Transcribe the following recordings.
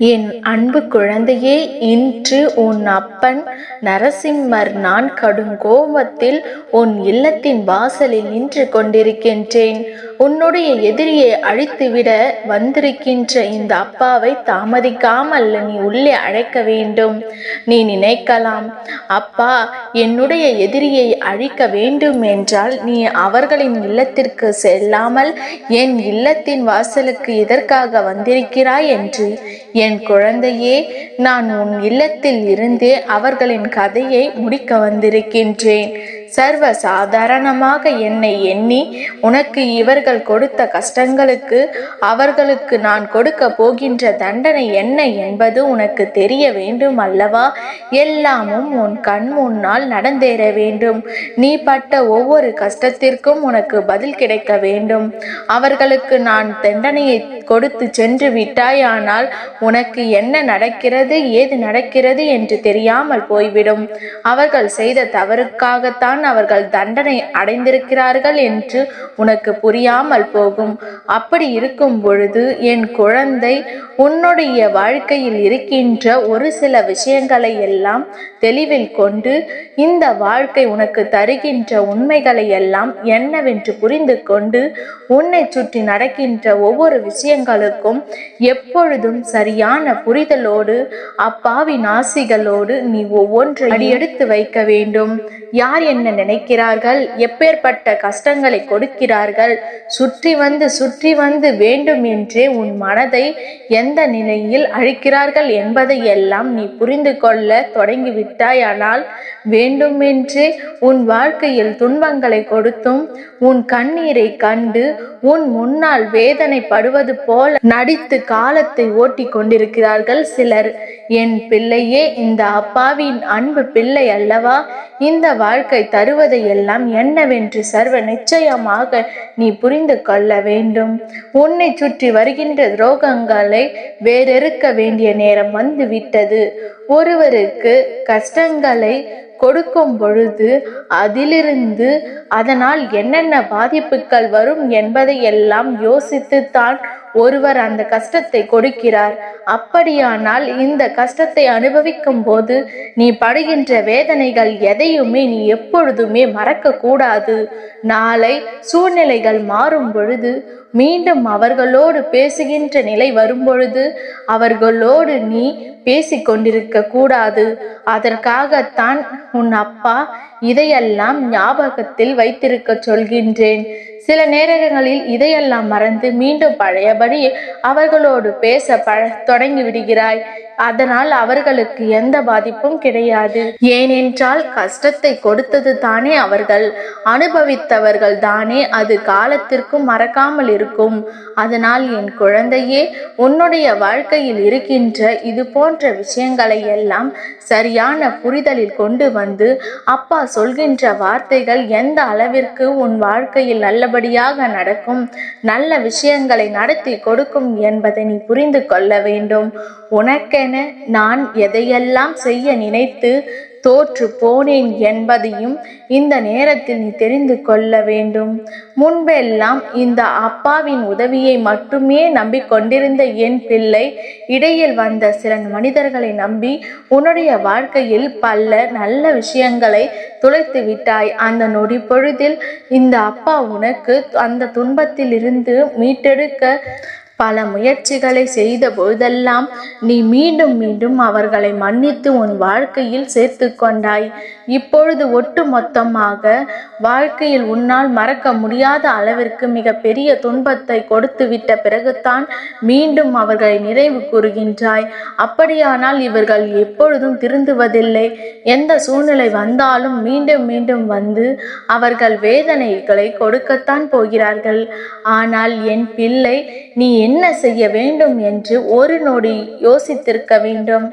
என் அன்பு குழந்தையே இன்று உன் அப்பன் நரசிம்மர் நான் கடும் கோபத்தில் உன் இல்லத்தின் வாசலில் நின்று கொண்டிருக்கின்றேன். உன்னுடைய எதிரியை அழித்துவிட வந்திருக்கின்ற இந்த அப்பாவை தாமதிக்காமல் நீ உள்ளே அழைக்க வேண்டும். நீ நினைக்கலாம் அப்பா என்னுடைய எதிரியை அழிக்க வேண்டும் என்றால் நீ அவர்களின் இல்லத்திற்கு செல்லாமல் என் இல்லத்தின் வாசலுக்கு எதற்காக வந்திருக்கிறாய் என்று என் குழந்தையே நான் உன் இல்லத்தில் இருந்தே அவர்களின் கதையை முடிக்க வந்திருக்கின்றேன். சர்வ சாதாரணமாக என்னை எண்ணி உனக்கு இவர்கள் கொடுத்த கஷ்டங்களுக்கு அவர்களுக்கு நான் கொடுக்க போகின்ற தண்டனை என்ன என்பது உனக்கு தெரிய வேண்டும் அல்லவா? எல்லாமும் உன் கண் முன்னால் நடந்தேற வேண்டும். நீ பட்ட ஒவ்வொரு கஷ்டத்திற்கும் உனக்கு பதில் கிடைக்க வேண்டும். அவர்களுக்கு நான் தண்டனையை கொடுத்து சென்று விட்டாயானால் உனக்கு என்ன நடக்கிறது ஏது நடக்கிறது என்று தெரியாமல் போய்விடும். அவர்கள் செய்த தவறுக்காகத்தான் அவர்கள் தண்டனை அடைந்திருக்கிறார்கள் என்று உனக்கு புரியாமல் போகும். அப்படி இருக்கும் பொழுது என் குழந்தை உன்னுடைய வாழ்க்கையில் இருக்கின்ற ஒரு சில விஷயங்களை எல்லாம் தெளிவில் கொண்டு இந்த வாழ்க்கை உனக்கு தருகின்ற உண்மைகளை எல்லாம் என்னவென்று புரிந்து கொண்டு உன்னை சுற்றி நடக்கின்ற ஒவ்வொரு விஷயங்களுக்கும் எப்பொழுதும் சரியான புரிதலோடு அப்பாவி நாசிகளோடு நீ ஒவ்வொன்றை அடியெடுத்து வைக்க வேண்டும். யார் என்ன நினைக்கிறார்கள்? எப்பேற்பட்ட கஷ்டங்களை கொடுக்கிறார்கள்? சுற்றி வந்து சுற்றி வந்து வேண்டும் என்றே உன் மனதை எந்த நிலையில் அழிக்கிறார்கள் என்பதை எல்லாம் நீ புரிந்து கொள்ள தொடங்கிவிட்டாயானால் வேண்டுமென்றே உன் வாழ்க்கையில் துன்பங்களை கொடுத்தும் உன் கண்ணீரை கண்டு உன் முன்னால் வேதனைப்படுவது போல நடித்து காலத்தை ஓட்டி கொண்டிருக்கிறார்கள் சிலர். என் பிள்ளையே இந்த அப்பாவின் அன்பு பிள்ளை அல்லவா? இந்த வாழ்க்கை தருவதை எல்லாம் என்னவென்று சர்வ நிச்சயமாக நீ புரிந்து கொள்ள வேண்டும். உன்னை சுற்றி வருகின்ற துரோகங்களை வேறெருக்க வேண்டிய நேரம் வந்து விட்டது ஒருவருக்கு கஷ்டங்களை கொடுக்கும் பொழுது அதிலிருந்து அதனால் என்னென்ன பாதிப்புகள் வரும் என்பதை எல்லாம் யோசித்துத்தான் ஒருவர் அந்த கஷ்டத்தை கொடுக்கிறார். அப்படியானால் இந்த கஷ்டத்தை அனுபவிக்கும் போது நீ படுகின்ற வேதனைகள் எதையுமே நீ எப்பொழுதுமே மறக்க கூடாது. நாளை சூழ்நிலைகள் மாறும் பொழுது மீண்டும் அவர்களோடு பேசுகின்ற நிலை வரும்பொழுது அவர்களோடு நீ பேசிக்கொண்டிருக்க கூடாது. அதற்காகத்தான் உன் அப்பா இதையெல்லாம் ஞாபகத்தில் வைத்திருக்க சொல்கின்றேன். சில நேரங்களில் இதையெல்லாம் மறந்து மீண்டும் பழையபடி அவர்களோடு பேச பழ தொடங்கி விடுகிறாய். அதனால் அவர்களுக்கு எந்த பாதிப்பும் கிடையாது. ஏனென்றால் கஷ்டத்தை கொடுத்தது தானே அவர்கள். அனுபவித்தவர்கள் தானே அது காலத்திற்கும் மறக்காமல் இருக்கும். அதனால் என் குழந்தையே உன்னுடைய வாழ்க்கையில் இருக்கின்ற இது போன்ற விஷயங்களை எல்லாம் சரியான புரிதலில் கொண்டு வந்து அப்பா சொல்கின்ற வார்த்தைகள் எந்த அளவிற்கு உன் வாழ்க்கையில் நல்லபடியாக நடக்கும். நல்ல விஷயங்களை நடத்தி கொடுக்கும் என்பதை நீ புரிந்து கொள்ள வேண்டும். உனக்கென நான் எதையெல்லாம் செய்ய நினைத்து தோற்று போனேன் என்பதையும் இந்த நேரத்தில் நீ தெரிந்து கொள்ள வேண்டும். முன்பெல்லாம் இந்த அப்பாவின் உதவியை மட்டுமே நம்பிக்கொண்டிருந்த என் பிள்ளை இடையில் வந்த சில மனிதர்களை நம்பி உன்னுடைய வாழ்க்கையில் பல நல்ல விஷயங்களை துளைத்து விட்டாய். அந்த நொடி பொழுதில் இந்த அப்பா உனக்கு அந்த துன்பத்தில் இருந்து மீட்டெடுக்க பல முயற்சிகளை செய்த பொழுதெல்லாம் நீ மீண்டும் மீண்டும் அவர்களை மன்னித்து உன் வாழ்க்கையில் சேர்த்து கொண்டாய். இப்பொழுது ஒட்டு மொத்தமாக வாழ்க்கையில் உன்னால் மறக்க முடியாத அளவிற்கு மிக பெரிய துன்பத்தை கொடுத்து விட்ட பிறகுதான் மீண்டும் அவர்களை நிறைவு கூறுகின்றாய். அப்படியானால் இவர்கள் எப்பொழுதும் திருந்துவதில்லை. எந்த சூழ்நிலை வந்தாலும் மீண்டும் மீண்டும் வந்து அவர்கள் வேதனைகளை கொடுக்கத்தான் போகிறார்கள். ஆனால் என் பிள்ளை நீ என் என்ன செய்ய வேண்டும் என்று ஒரு நொடி யோசித்திருக்க வேண்டும்.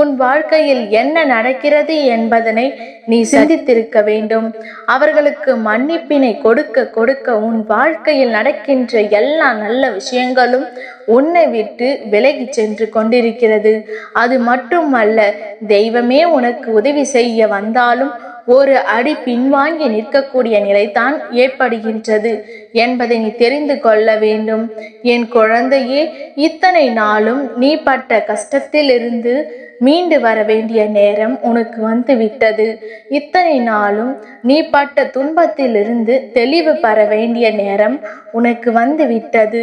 உன் வாழ்க்கையில் என்ன நடக்கிறது என்பதனை நீ சிந்தித்திருக்க வேண்டும். அவர்களுக்கு மன்னிப்பினை கொடுக்க கொடுக்க உன் வாழ்க்கையில் நடக்கின்ற எல்லா நல்ல விஷயங்களும் உன்னை விட்டு விலகி சென்று கொண்டிருக்கிறது. அது மட்டுமல்ல தெய்வமே உனக்கு உதவி செய்ய வந்தாலும் ஒரு அடி பின்வாங்கி நிற்கக்கூடிய நிலைதான் ஏற்படுகின்றது என்பதை நீ தெரிந்து கொள்ள வேண்டும். என் குழந்தையே இத்தனை நாளும் நீ பட்ட கஷ்டத்திலிருந்து மீண்டு வர வேண்டிய நேரம் உனக்கு வந்து விட்டது இத்தனை நாளும் நீ பட்ட துன்பத்திலிருந்து தெளிவு பெற வேண்டிய நேரம் உனக்கு வந்து விட்டது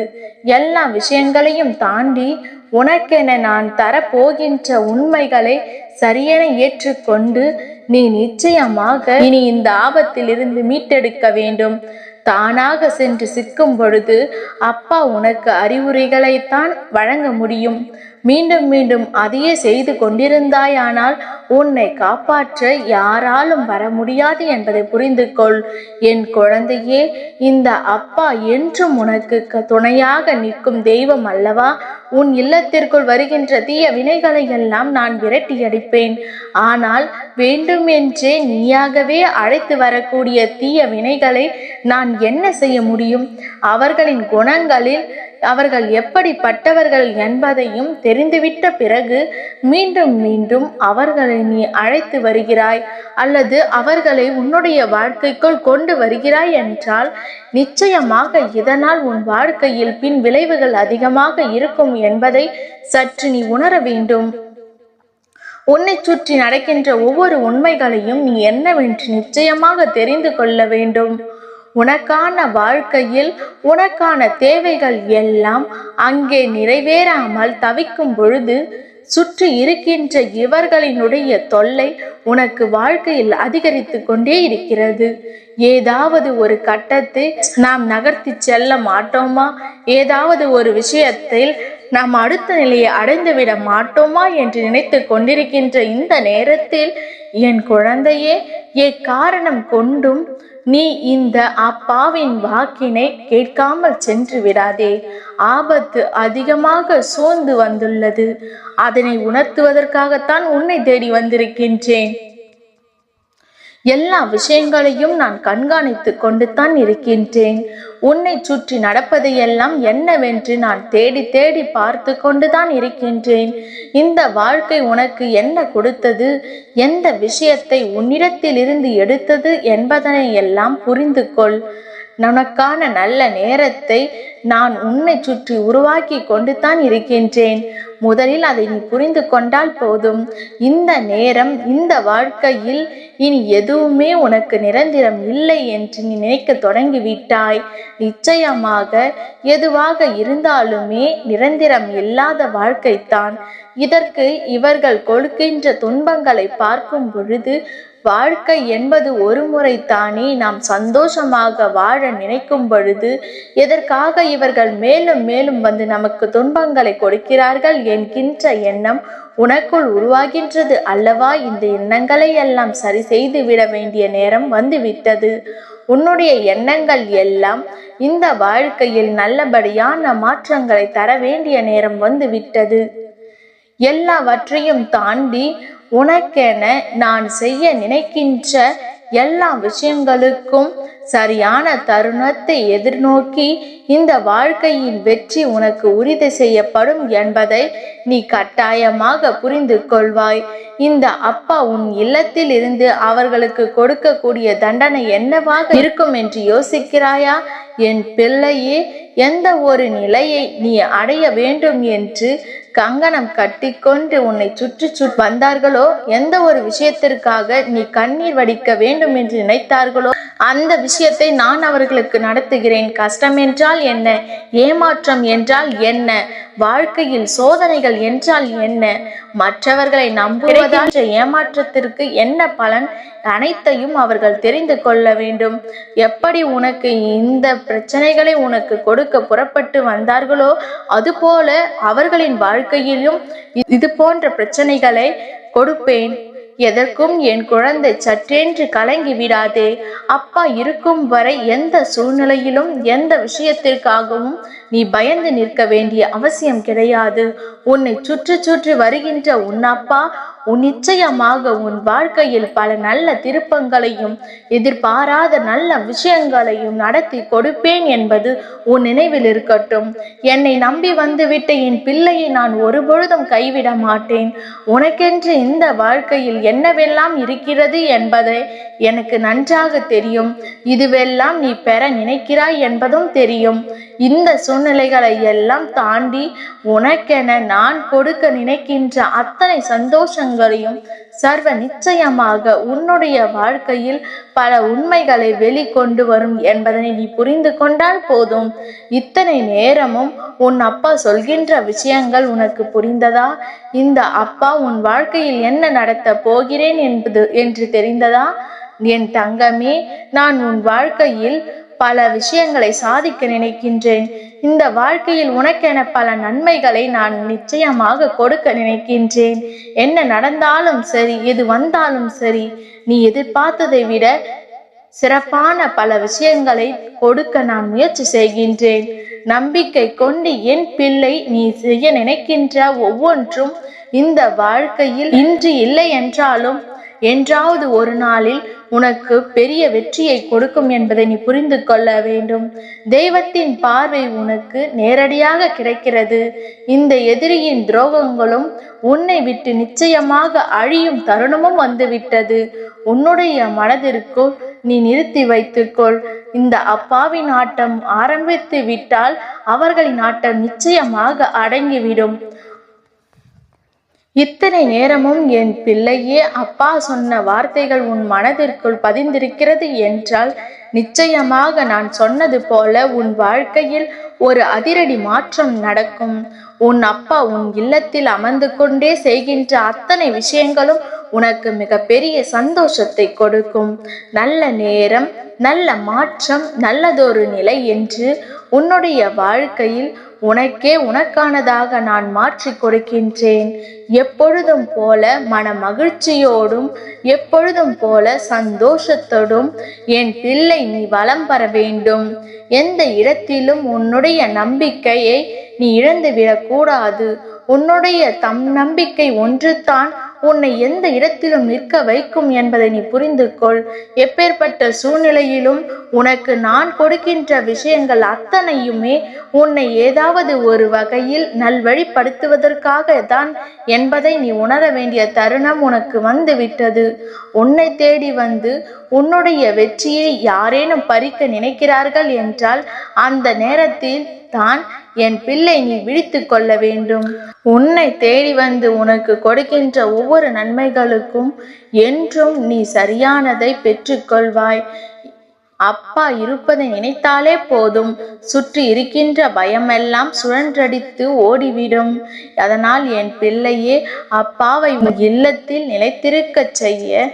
எல்லா விஷயங்களையும் தாண்டி உனக்கென நான் தரப்போகின்ற உண்மைகளை சரியென ஏற்றுக்கொண்டு நீ நிச்சயமாக இனி இந்த ஆபத்திலிருந்து மீட்டெடுக்க வேண்டும். தானாக சென்று சிக்கும் பொழுது அப்பா உனக்கு அறிவுரைகளைத்தான் வழங்க முடியும். மீண்டும் மீண்டும் அதையே செய்து கொண்டிருந்தாயானால் உன்னை காப்பாற்ற யாராலும் வர முடியாது என்பதை புரிந்து கொள் என் குழந்தையே இந்த அப்பா என்றும் உனக்கு க- துணையாக நிற்கும் தெய்வம் அல்லவா? உன் இல்லத்திற்குள் வருகின்ற தீய வினைகளை எல்லாம் நான் விரட்டியடிப்பேன். ஆனால் வேண்டுமென்றே நீயாகவே அழைத்து வரக்கூடிய தீய வினைகளை நான் என்ன செய்ய முடியும்? அவர்களின் குணங்களில் அவர்கள் எப்படிப்பட்டவர்கள் என்பதையும் தெரிந்துவிட்ட பிறகு மீண்டும் மீண்டும் அவர்களை நீ அழைத்து வருகிறாய் அல்லது அவர்களை உன்னுடைய வாழ்க்கைக்குள் கொண்டு வருகிறாய் என்றால் நிச்சயமாக இதனால் உன் வாழ்க்கையில் பின் விளைவுகள் அதிகமாக இருக்கும் என்பதை சற்று நீ உணர வேண்டும். உன்னை சுற்றி நடக்கின்ற ஒவ்வொரு உண்மைகளையும் நீ என்னவென்று நிச்சயமாக தெரிந்து கொள்ள வேண்டும். உனக்கான வாழ்க்கையில் உனக்கான தேவைகள் எல்லாம் அங்கே நிறைவேறாமல் தவிக்கும் பொழுது சுற்றி இருக்கின்ற இவர்களினுடைய தொல்லை உனக்கு வாழ்க்கையில் அதிகரித்து கொண்டே இருக்கிறது. ஏதாவது ஒரு கட்டத்தை நாம் நகர்த்தி செல்ல மாட்டோமா? ஏதாவது ஒரு விஷயத்தில் நாம் அடுத்த நிலையை அடைந்துவிட மாட்டோமா என்று நினைத்து கொண்டிருக்கின்ற இந்த நேரத்தில் என் குழந்தையே எக்காரணம் கொண்டும் நீ இந்த அப்பாவின் வாக்கினை கேட்காமல் சென்று விடாதே. ஆபத்து அதிகமாக சூழ்ந்து வந்துள்ளது. அதனை உணர்த்துவதற்காகத்தான் உன்னை தேடி வந்திருக்கின்றேன். எல்லா விஷயங்களையும் நான் கண்காணித்து கொண்டு தான் இருக்கின்றேன். உன்னை சுற்றி நடப்பதையெல்லாம் என்னவென்று நான் தேடி தேடி பார்த்து கொண்டுதான் இருக்கின்றேன். இந்த வாழ்க்கை உனக்கு என்ன கொடுத்தது? எந்த விஷயத்தை உன்னிடத்திலிருந்து எடுத்தது என்பதனை எல்லாம் புரிந்து கொள் உனக்கான நல்ல நேரத்தை நான் உன்னை சுற்றி உருவாக்கி கொண்டு தான் இருக்கின்றேன். முதலில் அதை நீ புரிந்து கொண்டால் போதும். இந்த நேரம் இந்த வாழ்க்கையில் இனி எதுவுமே உனக்கு நிரந்தரம் இல்லை என்று நீ நினைக்க தொடங்கிவிட்டாய். நிச்சயமாக எதுவாக இருந்தாலுமே நிரந்தரம் இல்லாத வாழ்க்கைத்தான். இதற்கு இவர்கள் கொடுக்கின்ற துன்பங்களை பார்க்கும் பொழுது வாழ்க்கை என்பது ஒரு தானே நாம் சந்தோஷமாக வாழ நினைக்கும் பொழுது எதற்காக இவர்கள் மேலும் மேலும் வந்து நமக்கு துன்பங்களை கொடுக்கிறார்கள் என்கின்ற எண்ணம் உனக்குள் உருவாகின்றது அல்லவா? இந்த எண்ணங்களை எல்லாம் சரி செய்து விட வேண்டிய நேரம் வந்துவிட்டது உன்னுடைய எண்ணங்கள் எல்லாம் இந்த வாழ்க்கையில் நல்லபடியான மாற்றங்களை தர வேண்டிய நேரம் வந்துவிட்டது எல்லாவற்றையும் தாண்டி உனக்கென நான் செய்ய நினைக்கின்ற எல்லா விஷயங்களுக்கும் சரியான தருணத்தை எதிர்நோக்கி இந்த வாழ்க்கையின் வெற்றி உனக்கு உறுதி செய்யப்படும் என்பதை நீ கட்டாயமாக புரிந்து கொள்வாய். இந்த அப்பா உன் இல்லத்தில் இருந்து அவர்களுக்கு கொடுக்கக்கூடிய தண்டனை என்னவாக இருக்கும் என்று யோசிக்கிறாயா? என் பிள்ளையே எந்த ஒரு நிலையை நீ அடைய வேண்டும் என்று கங்கணம் கட்டிக்கொண்டு உன்னை சுற்றி சுற்றி வந்தார்களோ? எந்த ஒரு விஷயத்திற்காக நீ கண்ணீர் வடிக்க வேண்டும் என்று நினைத்தார்களோ? அந்த விஷயத்தை நான் அவர்களுக்கு நடத்துகிறேன். கஷ்டம் என்றால் என்ன? ஏமாற்றம் என்றால் என்ன? வாழ்க்கையில் சோதனைகள் என்றால் என்ன? மற்றவர்களை நம்புவதால் ஏமாற்றத்திற்கு என்ன பலன்? அனைத்தையும் அவர்கள் தெரிந்து கொள்ள வேண்டும். எப்படி உனக்கு இந்த பிரச்சனைகளை உனக்கு கொடுக்க புறப்பட்டு வந்தார்களோ அதுபோல அவர்களின் வாழ்க்கையிலும் இது போன்ற பிரச்சனைகளை கொடுப்பேன். எதற்கும் என் குழந்தை சற்றென்று கலங்கி விடாதே. அப்பா இருக்கும் வரை எந்த சூழ்நிலையிலும் எந்த விஷயத்திற்காகவும் நீ பயந்து நிற்க வேண்டிய அவசியம் கிடையாது. உன்னை சுற்றி சுற்றி வருகின்ற உன் அப்பா உன் நிச்சயமாக உன் வாழ்க்கையில் பல நல்ல திருப்பங்களையும் எதிர்பாராத நல்ல விஷயங்களையும் நடத்தி கொடுப்பேன் என்பது உன் நினைவில் இருக்கட்டும். என்னை நம்பி வந்துவிட்ட என் பிள்ளையை நான் ஒருபொழுதும் கைவிட மாட்டேன். உனக்கென்று இந்த வாழ்க்கையில் என்னவெல்லாம் இருக்கிறது என்பதை எனக்கு நன்றாக தெரியும். இதுவெல்லாம் நீ பெற நினைக்கிறாய் என்பதும் தெரியும். இந்த சு சூழ்நிலைகளை எல்லாம் தாண்டி உனக்கென நான் கொடுக்க நினைக்கின்ற அத்தனை சந்தோஷங்களையும் சர்வ நிச்சயமாக உன்னுடைய வாழ்க்கையில் பல உண்மைகளை வெளிக்கொண்டு வரும் என்பதனை நீ புரிந்து கொண்டால் போதும். இத்தனை நேரமும் உன் அப்பா சொல்கின்ற விஷயங்கள் உனக்கு புரிந்ததா? இந்த அப்பா உன் வாழ்க்கையில் என்ன நடத்த போகிறேன் என்பது என்று தெரிந்ததா? என் தங்கமே நான் உன் வாழ்க்கையில் பல விஷயங்களை சாதிக்க நினைக்கின்றேன். இந்த வாழ்க்கையில் உனக்கென பல நன்மைகளை நான் நிச்சயமாக கொடுக்க நினைக்கின்றேன். என்ன நடந்தாலும் சரி எது வந்தாலும் சரி நீ எதிர்பார்த்ததை விட சிறப்பான பல விஷயங்களை கொடுக்க நான் முயற்சி செய்கின்றேன். நம்பிக்கை கொண்டு என் பிள்ளை நீ செய்ய நினைக்கின்ற ஒவ்வொன்றும் இந்த வாழ்க்கையில் இன்று இல்லை என்றாலும் என்றாவது ஒரு நாளில் உனக்கு பெரிய வெற்றியை கொடுக்கும் என்பதை நீ புரிந்து கொள்ள வேண்டும். தெய்வத்தின் பார்வை உனக்கு நேரடியாக கிடைக்கிறது. இந்த எதிரியின் துரோகங்களும் உன்னை விட்டு நிச்சயமாக அழியும் தருணமும் வந்துவிட்டது. உன்னுடைய மனதிற்குள் நீ நிறுத்தி வைத்துக்கொள். இந்த அப்பாவின் ஆட்டம் ஆரம்பித்து விட்டால் அவர்களின் ஆட்டம் நிச்சயமாக அடங்கிவிடும். இத்தனை நேரமும் என் பிள்ளையே அப்பா சொன்ன வார்த்தைகள் உன் மனதிற்குள் பதிந்திருக்கிறது என்றால் நிச்சயமாக நான் சொன்னது போல உன் வாழ்க்கையில் ஒரு அதிரடி மாற்றம் நடக்கும். உன் அப்பா உன் இல்லத்தில் அமர்ந்து கொண்டே செய்கின்ற அத்தனை விஷயங்களும் உனக்கு மிகப்பெரிய சந்தோஷத்தை கொடுக்கும். நல்ல நேரம் நல்ல மாற்றம் நல்லதொரு நிலை என்று உன்னுடைய வாழ்க்கையில் உனக்கே உனக்கானதாக நான் மாற்றி கொடுக்கின்றேன். எப்பொழுதும் போல மன மகிழ்ச்சியோடும் எப்பொழுதும் போல சந்தோஷத்தோடும் என் பிள்ளை நீ வளம் பெற வேண்டும். எந்த இடத்திலும் உன்னுடைய நம்பிக்கையை நீ இழந்து விடக்கூடாது உன்னுடைய தம் நம்பிக்கை ஒன்றுதான் உன்னை எந்த இடத்திலும் நிற்க வைக்கும் என்பதை நீ புரிந்து கொள் எப்பேற்பட்ட சூழ்நிலையிலும் உனக்கு நான் கொடுக்கின்ற விஷயங்கள் அத்தனையுமே உன்னை ஏதாவது ஒரு வகையில் நல்வழிப்படுத்துவதற்காக தான் என்பதை நீ உணர வேண்டிய தருணம் உனக்கு வந்துவிட்டது. உன்னை தேடி வந்து உன்னுடைய வெற்றியை யாரேனும் பறிக்க நினைக்கிறார்கள் என்றால் அந்த நேரத்தில் தான் என் பிள்ளை நீ விழித்து கொள்ள வேண்டும். உன்னை தேடி வந்து உனக்கு கொடுக்கின்ற ஒவ்வொரு நன்மைகளுக்கும் என்றும் நீ சரியானதை பெற்றுக்கொள்வாய். அப்பா இருப்பதை நினைத்தாலே போதும். சுற்றி இருக்கின்ற பயமெல்லாம் சுழன்றடித்து ஓடிவிடும். அதனால் என் பிள்ளையே அப்பாவை உன் இல்லத்தில் நிலைத்திருக்கச் செய்ய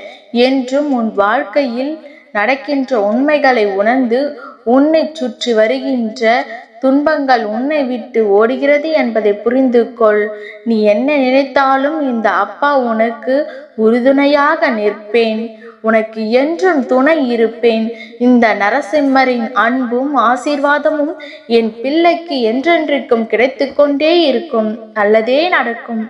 என்றும் உன் வாழ்க்கையில் நடக்கின்ற உண்மைகளை உணர்ந்து உன்னை சுற்றி வருகின்ற துன்பங்கள் உன்னை விட்டு ஓடுகிறது என்பதை புரிந்து கொள் நீ என்ன நினைத்தாலும் இந்த அப்பா உனக்கு உறுதுணையாக நிற்பேன். உனக்கு என்றும் துணை இருப்பேன். இந்த நரசிம்மரின் அன்பும் ஆசீர்வாதமும் என் பிள்ளைக்கு என்றென்றைக்கும் கிடைத்து கொண்டே இருக்கும். நல்லதே நடக்கும்.